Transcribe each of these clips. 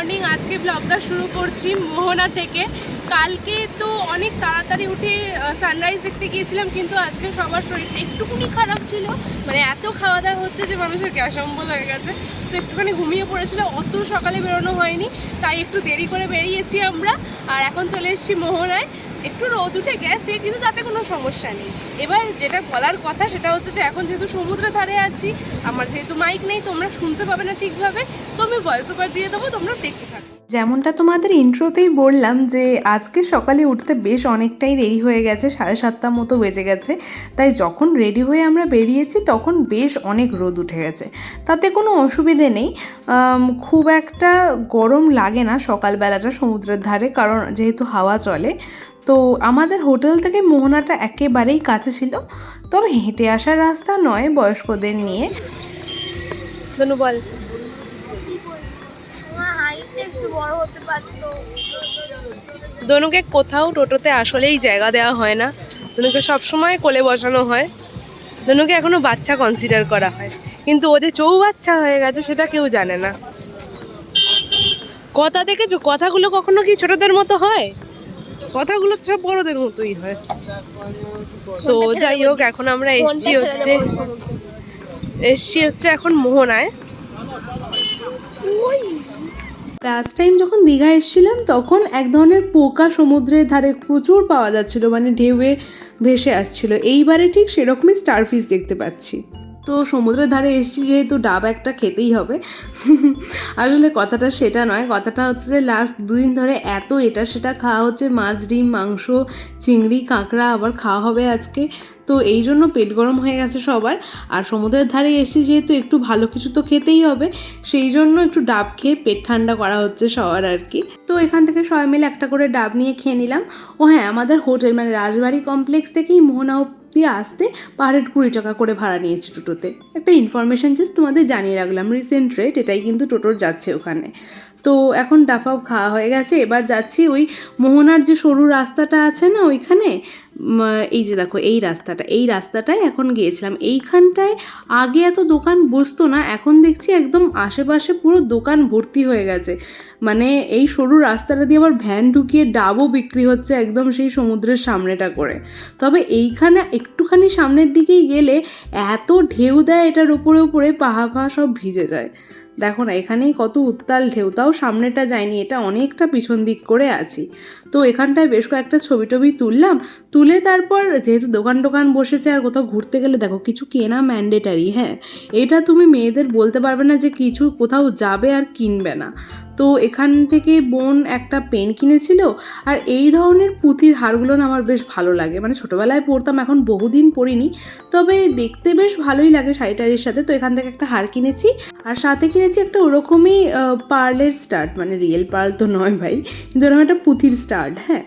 Morning, আজকে ব্লগটা শুরু করছি মোহনা থেকে। কালকে তো অনেক তাড়াতাড়ি উঠে সানরাইজ দেখতে গিয়েছিলাম, কিন্তু আজকে সবার শরীরটা একটুকুনি খারাপ ছিল। মানে এত খাওয়া দাওয়া হচ্ছে যে মানুষের গ্যাস অম্বল হয়ে গেছে। তো একটুখানি ঘুমিয়ে পড়েছিল, অত সকালে বেরোনো হয়নি, তাই একটু দেরি করে বেরিয়েছি আমরা। আর এখন চলে এসেছি মোহনায়। একটু রোদ উঠে গেছে, কিন্তু তাতে কোনো সমস্যা নেই। এবার যেটা বলার কথা সেটা হচ্ছে যে এখন যেহেতু সমুদ্রের ধারে আছি, আমার যেহেতু মাইক নেই, তোমরা শুনতে পাবে না ঠিকভাবে, তো আমি ভয়েস ওভার দিয়ে দেবো, তোমরা দেখতে থাকো। যেমনটা তোমাদের ইন্ট্রোতেই বললাম যে আজকে সকালে উঠতে বেশ অনেকটাই দেরি হয়ে গেছে, সাড়ে সাতটা মতো বেজে গেছে। তাই যখন রেডি হয়ে আমরা বেরিয়েছি, তখন বেশ অনেক রোদ উঠে গেছে। তাতে কোনো অসুবিধে নেই। খুব একটা গরম লাগে না সকালবেলাটা সমুদ্রের ধারে, কারণ যেহেতু হাওয়া চলে তো আমাদের হোটেল থেকে মোহনাটা একেবারেই কাছে ছিল, তবে হেঁটে আসার রাস্তা নয় বয়স্কদের নিয়ে। বল। ধনুকে কোথাও টোটোতে আসলেই জায়গা দেওয়া হয় না। ধনুকে সবসময় কোলে বসানো হয়। ধনুকে এখনও বাচ্চা কনসিডার করা হয়। কিন্তু ও যে চৌ বাচ্চা হয়ে গেছে সেটা কেউ জানে না। কথা দেখেছ? কথাগুলো কখনো কি ছোটদের মতো হয়? কথাগুলো তো সব বড়দের মতোই হয়। তো যাই হোক এখন আমরা এসছি হচ্ছে এসছি হচ্ছে এখন মোহনায়। লাস্ট টাইম যখন দীঘা এসেছিলাম তখন এক ধরনের পোকা সমুদ্রের ধারে প্রচুর পাওয়া যাচ্ছিল মানে ঢেউয়ে ভেসে আসছিল। এইবারে ঠিক সেরকমই স্টারফিশ দেখতে পাচ্ছি। তো সমুদ্রের ধারে এসেছি যেহেতু ডাব একটা খেতেই হবে। আসলে কথাটা সেটা নয়, কথাটা হচ্ছে যে লাস্ট দুদিন ধরে এত এটা সেটা খাওয়া হচ্ছে, মাছ, ডিম, মাংস, চিংড়ি, কাঁকড়া আবার খাওয়া হবে আজকে। তো এই জন্য পেট গরম হয়ে গেছে সবার। আর সমুদ্রের ধারে এসে যেহেতু একটু ভালো কিছু তো খেতেই হবে, সেই জন্য একটু ডাব খেয়ে পেট ঠান্ডা করা হচ্ছে সবার আর কি। তো এখান থেকে সবাই মিলে একটা করে ডাব নিয়ে খেয়ে নিলাম। ও হ্যাঁ আমাদের হোটেল মানে রাজবাড়ি কমপ্লেক্স থেকেই মোহনা অব্দি আসতে পার হেড কুড়ি টাকা করে ভাড়া নিয়েছে টোটোতে। একটা ইনফরমেশন জাস্ট তোমাদের জানিয়ে রাখলাম রিসেন্ট রেট এটাই কিন্তু টোটোর যাচ্ছে ওখানে। তো এখন ডাফাও খাওয়া হয়ে গেছে। এবার যাচ্ছি ওই মোহনার যে সরু রাস্তাটা আছে না ওইখানে? এই যে দেখো, এই রাস্তাটা, এই রাস্তাটায় এখন গিয়েছিলাম। এইখানটায় আগে এত দোকান বসতো না, এখন দেখছি একদম আশেপাশে পুরো দোকান ভর্তি হয়ে গেছে। মানে এই সরু রাস্তাটা দিয়ে আবার ভ্যান ঢুকিয়ে ডাবও বিক্রি হচ্ছে একদম সেই সমুদ্রের সামনেটা করে। তবে এইখানে একটুখানি সামনের দিকেই গেলে এত ঢেউ দেয় এটার উপরে উপরে পাহা পাহা সব ভিজে যায়। দেখো না, এখানেই কত উত্তাল ঢেউ, তাও সামনেটা যায়নি, এটা অনেকটা পিছন দিক করে আছি। তো এখানটায় বেশ কয়েকটা ছবি টবি তুললাম। তুলে তারপর যেহেতু দোকান টোকান বসেছে আর কোথাও ঘুরতে গেলে, দেখো কিছু কেনা ম্যান্ডেটারি হ্যাঁ। এটা তুমি মেয়েদের বলতে পারবে না যে কিছু কোথাও যাবে আর কিনবে না। তো এখান থেকে বোন একটা পেন কিনেছিল আর এই ধরনের পুঁথির হারগুলো না আমার বেশ ভালো লাগে। মানে ছোটোবেলায় পরতাম, এখন বহুদিন পরিনি। তবে দেখতে বেশ ভালোই লাগে শাড়ি টাড়ির সাথে। তো এখান থেকে একটা হার কিনেছি আর সাথে কিনেছি একটা ওরকমই পার্লের স্টার্ট। মানে রিয়েল পার্ল তো নয় ভাই, কিন্তু ওরকম একটা পুঁথির স্টার্ট। হ্যাঁ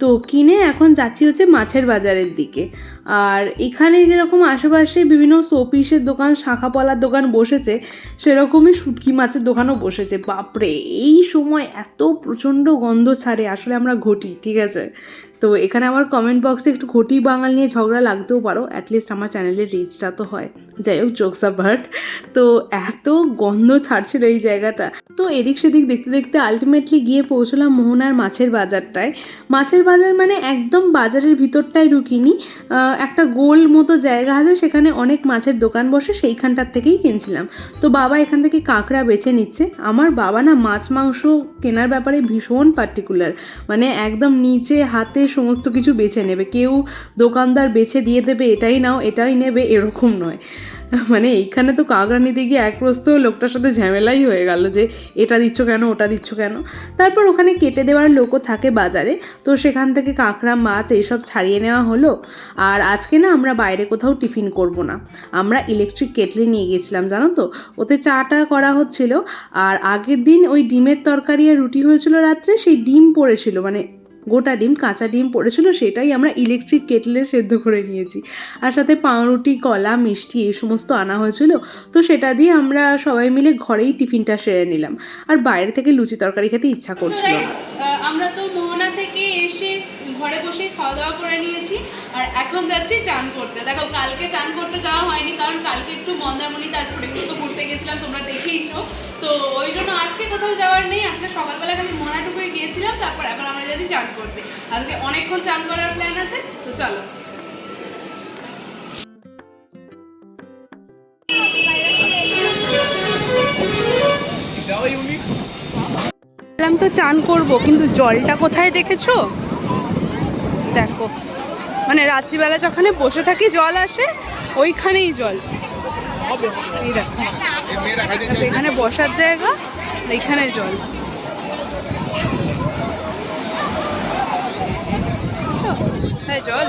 তো কিনে এখন যাচ্ছি হচ্ছে মাছের বাজারের দিকে। আর এখানে যেরকম আশেপাশে বিভিন্ন শোপিসের দোকান শাঁখাপলার দোকান বসেছে, সেরকমই শুটকি মাছের দোকানও বসেছে। বাপরে, এই সময় এত প্রচণ্ড গন্ধ ছাড়ে, আসলে আমরা ঘটি, ঠিক আছে? তো এখানে আমার কমেন্ট বক্সে একটু ঘটি বাঙাল নিয়ে ঝগড়া লাগতেও পারো অ্যাটলিস্ট আমার চ্যানেলের রিচটা তো হয়। যাই হোক জোকসা বাট তো এত গন্ধ ছাড়ছিল এই জায়গাটা। তো এদিক সেদিক দেখতে দেখতে আলটিমেটলি গিয়ে পৌঁছলাম মোহনার মাছের বাজারটায়। মাছের বাজার মানে একদম বাজারের ভিতরটায় ঢুকিনি। একটা গোল মতো জায়গা আছে, সেখানে অনেক মাছের দোকান বসে, সেইখানটার থেকেই কিনছিলাম। তো বাবা এখান থেকে কাঁকড়া বেছে নিচ্ছে। আমার বাবা না মাছ মাংস কেনার ব্যাপারে ভীষণ পার্টিকুলার মানে একদম নিচে, হাতে সমস্ত কিছু বেছে নেবে। কেউ দোকানদার বেছে দিয়ে দেবে, এটাই নাও, এটাই নেবে, এরকম নয়। মানে এইখানে তো কাঁকড়া নিতে গিয়ে এক প্রস্ত লোকটার সাথে ঝামেলাই হয়ে গেল যে এটা দিচ্ছ কেন, ওটা দিচ্ছ কেন। তারপর ওখানে কেটে দেওয়ার লোকও থাকে বাজারে। তো সেখান থেকে কাঁকড়া, মাছ এইসব ছাড়িয়ে নেওয়া হলো। আর আজকে না আমরা বাইরে কোথাও টিফিন করব না। আমরা ইলেকট্রিক কেটলি নিয়ে গিয়েছিলাম, জানো তো? ওতে চাটা করা হচ্ছিল। আর আগের দিন ওই ডিমের তরকারি আর রুটি হয়েছিল রাত্রে, সেই ডিম পড়েছিল। মানে গোটা ডিম, কাঁচা ডিম পড়েছিল, সেটাই আমরা ইলেকট্রিক কেটলে সেদ্ধ করে নিয়েছি। আর সাথে পাউরুটি, কলা, মিষ্টি এই সমস্ত আনা হয়েছিল, তো সেটা দিয়ে আমরা সবাই মিলে ঘরেই টিফিনটা সেরে নিলাম। আর বাইরে থেকে লুচি তরকারি খেতে ইচ্ছা করছিল আমরা তো মোহনা থেকে এসে ঘরে বসে খাওয়া দাওয়া করে নিয়েছি, আর এখন যাচ্ছি চান করতে। দেখো, কালকে চান করতে যাওয়া হয়নি, কারণ কালকে একটু মন্দারমণি তাজপুর এগুলো তো ঘুরতে গেছিলাম, তোমরা দেখেইছো। তো ওই জন্য আজকে কোথাও যাওয়ার নেই। আজকে সকালবেলা খালি মনাটুকুই গিয়েছিলাম, তারপর এখন আমরা যাচ্ছি চান করতে। আজকে অনেকক্ষণ চান করার প্ল্যান আছে, তো চলো। তো চান করব, কিন্তু জলটা কোথায় দেখেছ? দেখো মানে রাত্রিবেলা যখন বসে থাকি জল আসে, ওইখানেই জল। দেখো। এখানে বসার জায়গা এখানে জল। জল।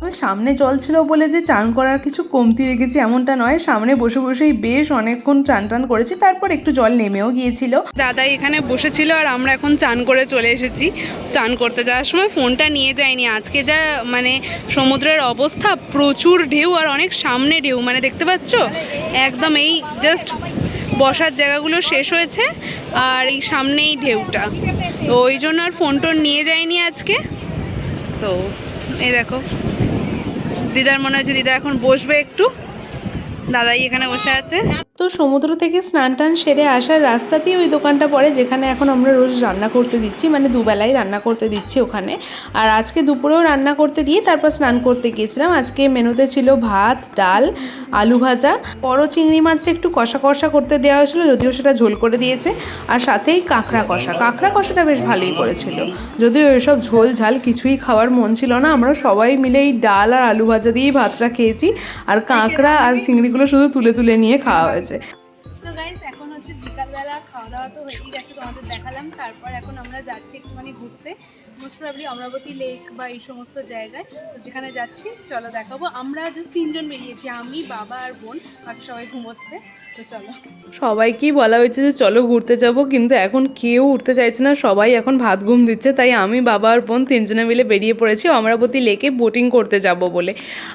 তবে সামনে জল ছিল বলে যে চান করার কিছু কমতি রেখেছি এমনটা নয়। সামনে বসে বসেই বেশ অনেকক্ষণ চান টান করেছি, তারপর একটু জল নেমেও গিয়েছিল। দাদা এখানে বসেছিল আর আমরা এখন চান করে চলে এসেছি। চান করতে যাওয়ার সময় ফোনটা নিয়ে যাইনি আজকে যা মানে সমুদ্রের অবস্থা, প্রচুর ঢেউ আর অনেক সামনে ঢেউ। মানে দেখতে পাচ্ছ? একদম এই জাস্ট বসার জায়গাগুলো শেষ হয়েছে আর এই সামনেই ঢেউটা। ওই জন্য আর ফোন টোন নিয়ে যাইনি আজকে। তো, এই দেখো। দিদার মনে হচ্ছে দিদা এখন বসবে একটু। দাদাই এখানে বসে আছে। তো সমুদ্র থেকে স্নান টান সেরে আসার রাস্তাতেই ওই দোকানটা পড়ে, যেখানে এখন আমরা রোজ রান্না করতে দিচ্ছি মানে দুবেলাই রান্না করতে দিচ্ছি ওখানে। আর আজকে দুপুরেও রান্না করতে দিয়ে তারপর স্নান করতে গিয়েছিলাম। আজকে মেনুতে ছিল ভাত, ডাল, আলু ভাজা। বড় চিংড়ি মাছটা একটু কষা কষা করতে দেওয়া হয়েছিল, যদিও সেটা ঝোল করে দিয়েছে। আর সাথেই কাঁকড়া কষা। কাঁকড়া কষাটা বেশ ভালোই করেছিল। যদিও এসব ঝোল ঝাল কিছুই খাওয়ার মন ছিল না আমরা সবাই মিলে এই ডাল আর আলু ভাজা দিয়েই ভাতটা খেয়েছি। আর কাঁকড়া আর চিংড়িগুলো শুধু তুলে তুলে নিয়ে খাওয়া হয়েছে। খাওয়া দাওয়া তো হয়েই গেছে, তোমাদের দেখালাম। তারপর এখন আমরা যাচ্ছি একটুখানি ঘুরতে। মোস্ট প্রবলি অমরাবতী লেক বা এই সমস্ত জায়গায়। তো যেখানে যাচ্ছি, চলো দেখাবো। আমরা জাস্ট তিনজন বেরিয়েছি, আমি, বাবা আর বোন। বাকি সবাই ঘুমোচ্ছে, তো চলো। সবাইকেই বলা হয়েছে যে চলো ঘুরতে যাব, কিন্তু এখন কেউ উঠতে চাইছে না, সবাই এখন ভাত ঘুম দিচ্ছে। তাই আমি, বাবা আর বোন তিনজনে মিলে বেরিয়ে পড়েছি অমরাবতী লেকে বোটিং করতে যাব বলে।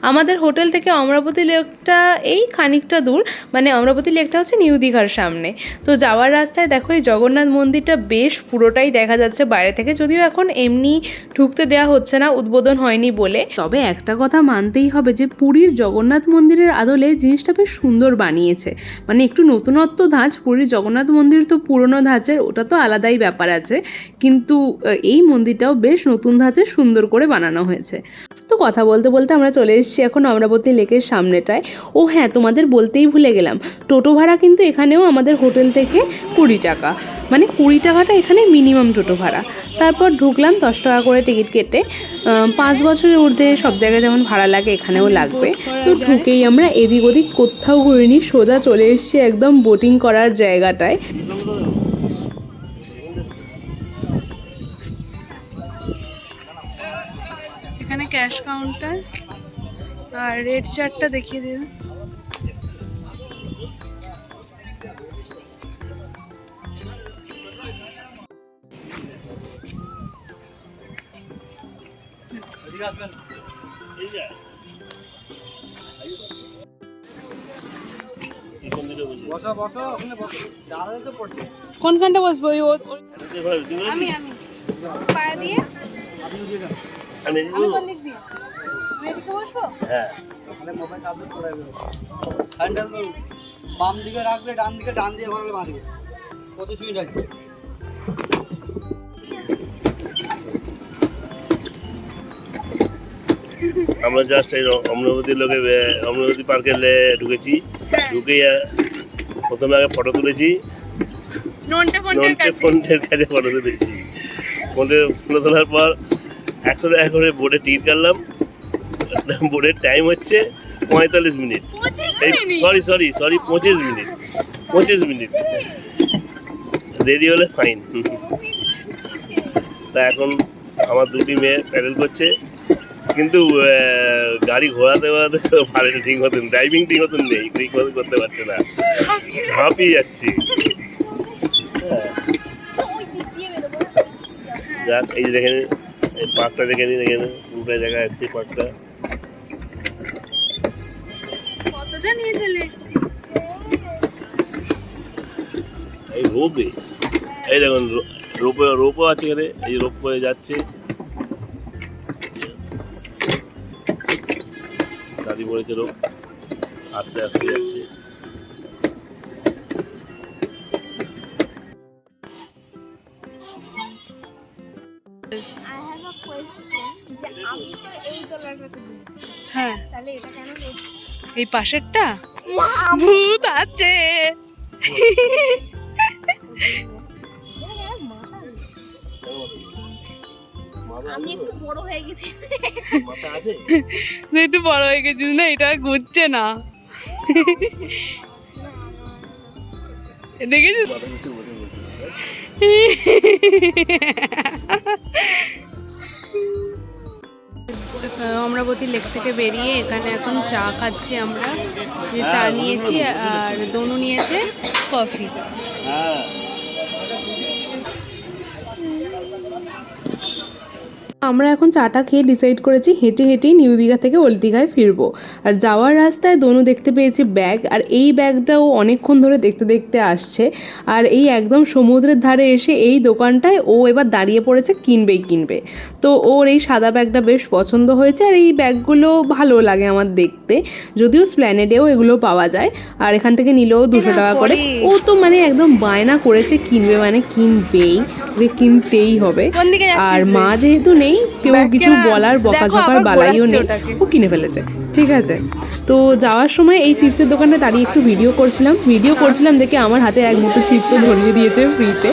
আমাদের হোটেল থেকে অমরাবতী লেকটা এই খানিকটা দূর। মানে অমরাবতী লেকটা হচ্ছে নিউ দীঘার সামনে। তো যাওয়ার রাস্তায় দেখো এই জগন্নাথ মন্দিরটা বেশ পুরোটাই দেখা যাচ্ছে বাইরে থেকে। যদিও এখন এমনি ঢুকতে দেওয়া হচ্ছে না, উদ্বোধন হয়নি বলে। তবে একটা কথা মানতেই হবে যে পুরীর জগন্নাথ মন্দিরের আদলে জিনিসটা বেশ সুন্দর বানিয়েছে। মানে একটু নতুনত্ব ধাঁচ, পুরীর জগন্নাথ মন্দির তো পুরনো ধাঁচের, ওটা তো আলাদাই ব্যাপার আছে। কিন্তু এই মন্দিরটাও বেশ নতুন ধাঁচে সুন্দর করে বানানো হয়েছে। তো কথা বলতে বলতে আমরা চলে এসেছি এখন অমরাবতী লেকের সামনেটায়। ও হ্যাঁ তোমাদের বলতেই ভুলে গেলাম। টোটো ভাড়া কিন্তু এখানেও আমাদের হোটেল থেকে কুড়ি টাকা। মানে কুড়ি টাকাটা এখানে মিনিমাম টোটো ভাড়া। তারপর ঢুকলাম, দশ টাকা করে টিকিট কেটে। পাঁচ বছরের ঊর্ধ্বে সব জায়গায় যেমন ভাড়া লাগে, এখানেও লাগবে। তো ঢুকেই আমরা এদিক ওদিক কোথাও ঘুরিনি, সোজা চলে এসেছি একদম বোটিং করার জায়গাটায়। ক্যাশ কাউন্টার আর রেড চার্টটা দেখিয়ে দিন। কোনখানটা বসবো? আমি আমি। পায়ে দিয়ে? আমি হ্যাঁ। হ্যান্ডেল বাম দিকে ডান দিকে ডান দিয়ে ঘোরালে বাঁ দিকে। পঁচিশ মিনিট আছে। আমরা জাস্ট এই অমরাবতী লোকে অমরাবতী পার্কে ঢুকেছি। ঢুকে প্রথমে আগে ফটো তুলেছি। ননটা ফোনটার কাছে। ফোনের কাছে ফটো তুলেছি। ফোনে ফটো তোলার পর একশো টাকা করে বোর্ডে টিকিট কাটলাম। বোর্ডের টাইম হচ্ছে পঁয়তাল্লিশ মিনিট। সরি সরি সরি পঁচিশ মিনিট। পঁচিশ মিনিট। দেরি হলে ফাইন তা এখন আমার দুটি মেয়ে প্যাডেল করছে। কিন্তু গাড়ি ঘোরাতে ঘোরাতে পারে ঠিক মতন। ড্রাইভিং ঠিক মতন নেই ঠিক মতন করতে পারছে না। হাঁপিয়ে যাচ্ছি। হ্যাঁ, যাক এই যে দেখে নিন, এই পার্কটা দেখে নিন এখানে পুরোটাই দেখা যাচ্ছে পার্কটা কতটা নিয়ে চলে এসেছি? এই রোপে এই দেখুন রোপে রোপও আছে এখানে এই রোপ করে যাচ্ছে। শাড়ি পরেছে লোক আস্তে আস্তে যাচ্ছে। আই হ্যাভ আ কোয়েশ্চেন যে আমি তো এই তলাটাতে দিচ্ছি। হ্যাঁ। তাহলে এটা কেন করছি এই পাশেরটা? ভূত আছে। আমি একটু বড় হয়ে গেছি। তুই একটু বড় হয়ে গেছিস না এটা আর ঘুরছে না। দেখেছিস? অমরাবতী লেক থেকে বেরিয়ে এখানে এখন চা খাচ্ছি আমরা। চা নিয়েছি আর দনু নিয়েছে কফি। হ্যাঁ। আমরা এখন চাটা খেয়ে ডিসাইড করেছি হেঁটে হেঁটেই নিউ দীঘা থেকে ওল্ড দীঘায় ফিরবো। আর যাওয়ার রাস্তায় দনু দেখতে পেয়েছি ব্যাগ আর এই ব্যাগটাও অনেকক্ষণ ধরে দেখতে দেখতে আসছে। আর এই একদম সমুদ্রের ধারে এসে এই দোকানটায় ও এবার দাঁড়িয়ে পড়েছে কিনবেই কিনবে। তো ওর এই সাদা ব্যাগটা বেশ পছন্দ হয়েছে আর এই ব্যাগগুলো ভালো লাগে আমার দেখতে। যদিও স্প্ল্যানেডেও এগুলো পাওয়া যায় আর এখান থেকে নিলেও দুশো টাকা করে। ও তো মানে একদম বায়না করেছে কিনবে মানে কিনবেই ওকে কিনতেই হবে। আর মা যেহেতু নেই কেউ কিছু বলার বকা বকাঝকার বালাইও নেই ও কিনে ফেলেছে ঠিক আছে। তো যাওয়ার সময় এই চিপসের দোকানে দাঁড়িয়ে একটু ভিডিও করছিলাম ভিডিও করছিলাম দেখে আমার হাতে এক মুঠো চিপসও ধরিয়ে দিয়েছে ফ্রিতে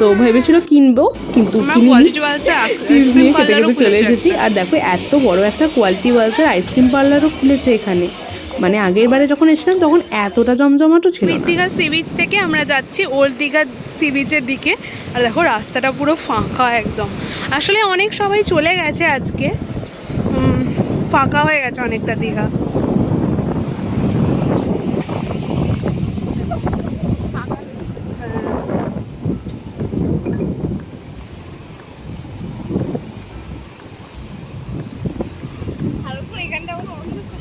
তো ভেবেছিল কিনবো কিন্তু কিনিনি। চিপস নিয়ে খেতে খেতে চলে এসেছি। আর দেখো এত বড় একটা কোয়ালিটি ওয়ালসের আইসক্রিম পার্লারও খুলেছে এখানে। মানে আগের বারে যখন এসেছিলাম, তখন এতটা জমজমাটও ছিল দীঘা সি বিচ থেকে আমরা যাচ্ছি ওল্ড দীঘা সি বিচের দিকে। আর দেখো, রাস্তাটা পুরো ফাঁকা একদম। আসলে অনেক সবাই চলে গেছে আজকে। ফাঁকা হয়ে গেছে অনেকটা দীঘা আর উপর এখানটা আমার অন্ধকার।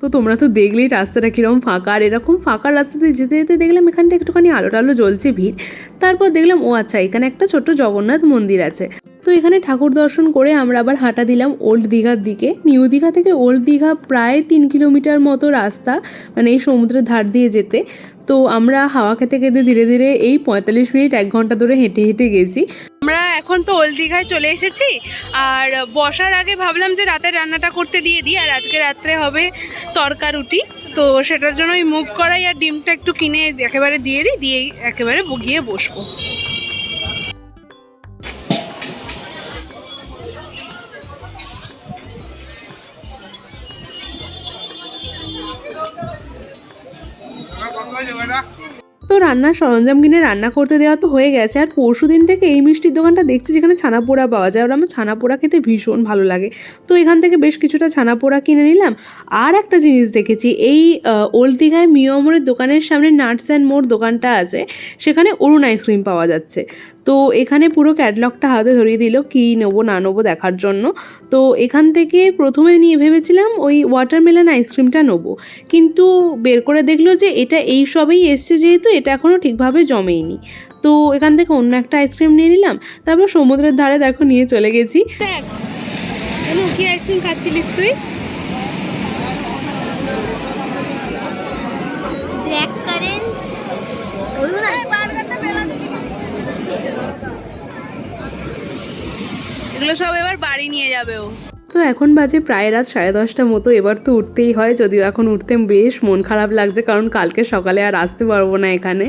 তো তোমরা তো দেখলেই রাস্তাটা কীরকম ফাঁকা। আর এরকম ফাঁকা রাস্তাতে যেতে যেতে দেখলাম এখানটা একটুখানি আলো টালো জ্বলছে ভিড়। তারপর দেখলাম, ও আচ্ছা এখানে একটা ছোট্ট জগন্নাথ মন্দির আছে। তো এখানে ঠাকুর দর্শন করে আমরা আবার হাঁটা দিলাম ওল্ড দীঘার দিকে। নিউ দীঘা থেকে ওল্ড দীঘা প্রায় তিন কিলোমিটার মতো রাস্তা মানে এই সমুদ্রের ধার দিয়ে যেতে। তো আমরা হাওয়া খেতে খেতে ধীরে ধীরে এই পঁয়তাল্লিশ মিনিট এক ঘণ্টা ধরে হেঁটে হেঁটে গেছি। আমরা এখন তো ওল্ড দীঘায় চলে এসেছি। আর বসার আগে ভাবলাম যে রাতে রান্নাটা করতে দিয়ে দিই, আর আজকে রাত্রে হবে তরকা রুটি তো সেটার জন্য ওই মুগ কড়াই আর ডিমটা একটু কিনে একেবারে দিয়ে দিই, দিয়ে একেবারে গিয়ে বসবো। তো রান্নার সরঞ্জাম কিনে রান্না করতে দেওয়া তো হয়ে গেছে। আর পরশু দিন থেকে এই মিষ্টির দোকানটা দেখছি যেখানে ছানা পোড়া পাওয়া যায়। আর আমার ছানা পোড়া খেতে ভীষণ ভালো লাগে। তো এখান থেকে বেশ কিছুটা ছানা পোড়া কিনে নিলাম। আর একটা জিনিস দেখেছি, এই ওল্ড দীঘায় মিয়মরের দোকানের সামনে নাটস অ্যান্ড মোড় দোকানটা আছে। সেখানে অরুণ আইসক্রিম পাওয়া যাচ্ছে। তো এখানে পুরো ক্যাটলগটা হাতে ধরিয়ে দিল কী নেব, না নেব দেখার জন্য। তো এখান থেকে প্রথমে নিয়ে ভেবেছিলাম ওই ওয়াটারমেলন আইসক্রিমটা নেব। কিন্তু বের করে দেখল যে এটা এই সবেই এসছে যেহেতু এটা এখনও ঠিকভাবে জমেইনি। তো এখান থেকে অন্য একটা আইসক্রিম নিয়ে নিলাম, তারপর সমুদ্রের ধারে দেখো নিয়ে চলে গেছি। দেখ কি আইসক্রিম খাচ্ছিলিস তুই? এগুলো সব এবার বাড়ি নিয়ে যাবে ও। তো এখন বাজে প্রায় রাত সাড়ে দশটা মতো, এবার তো উঠতেই হয়, যদিও এখন উঠতে বেশ মন খারাপ লাগছে, কারণ কালকে সকালে আর আসতে পারব না এখানে।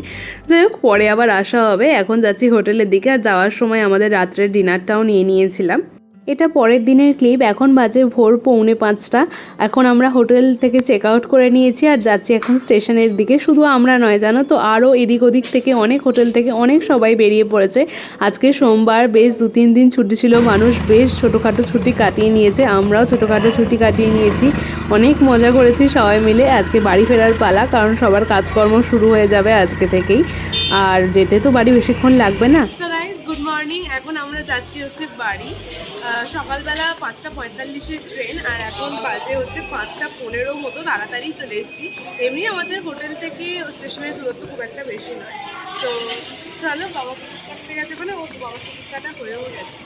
যাই হোক, পরে আবার আসা হবে, এখন যাচ্ছি হোটেলের দিকে, আর যাওয়ার সময় আমাদের রাত্রের ডিনারটাও নিয়ে নিয়েছিলাম। এটা পরের দিনের ক্লিপ এখন বাজে ভোর পৌনে পাঁচটা। এখন আমরা হোটেল থেকে চেক আউট করে নিয়েছি আর যাচ্ছি এখন স্টেশনের দিকে। শুধু আমরা নয়, জানো তো, আরও এদিক ওদিক থেকে অনেক হোটেল থেকে অনেক সবাই বেরিয়ে পড়েছে। আজকে সোমবার, বেশ দু তিন দিন ছুটি ছিল, মানুষ বেশ ছোটোখাটো ছুটি কাটিয়ে নিয়েছে। আমরাও ছোটোখাটো ছুটি কাটিয়ে নিয়েছি। অনেক মজা করেছি সবাই মিলে। আজকে বাড়ি ফেরার পালা, কারণ সবার কাজকর্ম শুরু হয়ে যাবে আজকে থেকেই। আর যেতে তো বাড়ি বেশিক্ষণ লাগবে না। গুড মর্নিং এখন আমরা যাচ্ছি হচ্ছে বাড়ি। সকালবেলা পাঁচটা পঁয়তাল্লিশের ট্রেন আর এখন বাজে হচ্ছে পাঁচটা পনেরো মতো, তাড়াতাড়ি চলে এসেছি। এমনি আমাদের হোটেল থেকে স্টেশনের দূরত্ব খুব একটা বেশি নয়। তো চলো বাবা কাটতে গেছে মানে ও বাবা কাটা হয়েও গেছে।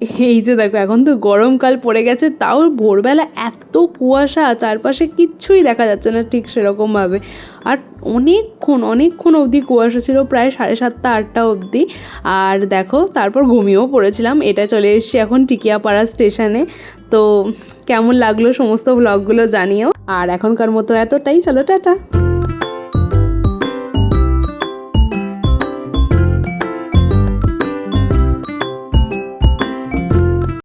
এই যে দেখো, এখন তো গরমকাল পড়ে গেছে, তাও ভোরবেলা এত কুয়াশা, চারপাশে কিচ্ছুই দেখা যাচ্ছে না ঠিক সেরকমভাবে। আর অনেকক্ষণ অনেকক্ষণ অবধি কুয়াশা ছিল, প্রায় সাড়ে সাতটা, আটটা অবধি। আর দেখো, তারপর ঘুমিয়েও পড়েছিলাম, এটা চলে এসেছি এখন টিকিয়াপাড়া স্টেশনে। তো কেমন লাগল সমস্ত ব্লগগুলো জানিও। আর এখনকার মতো এতটাই, চলো, টাটা।